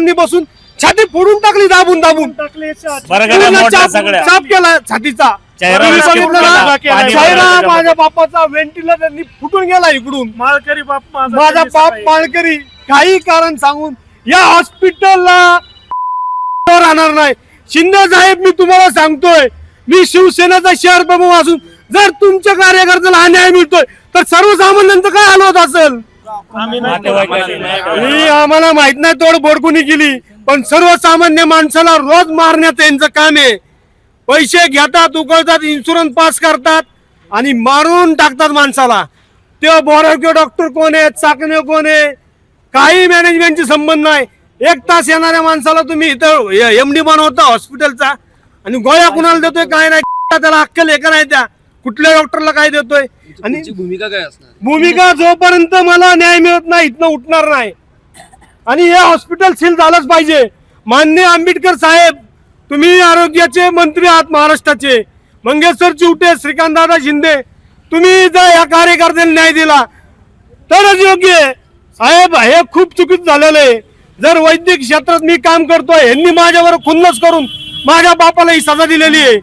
कार्यकर्त्यांनी बसून छाती फोडून टाकली दाबून दाबून. पूर्ण मोठ्या चाप केला छातीचा. चेहरा माझ्या बापाचा व्हेंटिलेटरनी फुटून गेला इकडून. माळकरी बाप माझा बाप माळकरी. काही कारण सांगून या हॉस्पिटलला राहणार नाही. शिंदे साहेब मी तुम्हाला सांगतोय मी शिवसेनेचा शहर प्रमुख असून जर तुमच्या कार्यकर्त्याला अन्याय मिळतोय तर सर्वसामान्यांचं काय हाल होत असेल? ही आम्हाला माहीत नाही तोड बोडकुनी केली. पण सर्वसामान्य माणसाला रोज मारण्याचं यांचं काम आहे. पैसे घेतात उकळतात इन्शुरन्स पास करतात आणि मारून टाकतात माणसाला. ते बोरावके डॉक्टर कोण आहे चाकणे कोण आहे? काही मॅनेजमेंटची संबंध नाही. एक तास येणाऱ्या माणसाला तुम्ही इथं एम डी बनवता हॉस्पिटलचा आणि गोळ्या कुणाला देतोय काय नाही त्याला अक्कल आहे का नाही त्या? कुठल्या डॉक्टरला काय देतोय? आणि भूमिका काय असणार? भूमिका जोपर्यंत मला न्याय मिळत नाही इथनं उठणार नाही. आणि हे हॉस्पिटल सील झालंच पाहिजे. मान्य आंबेडकर साहेब तुम्ही आरोग्याचे मंत्री आहात महाराष्ट्राचे. मंगेश्वर चिवटे श्रीकांत दादा शिंदे तुम्ही जर या कार्यकर्त्यांना न्याय दिला तरच योग्य आहे. साहेब हे खूप चुकीचं झालेलं आहे. जर वैद्यक क्षेत्रात मी काम करतोय यांनी माझ्यावर खुन्नस करून माझ्या बापाला ही सजा दिलेली आहे.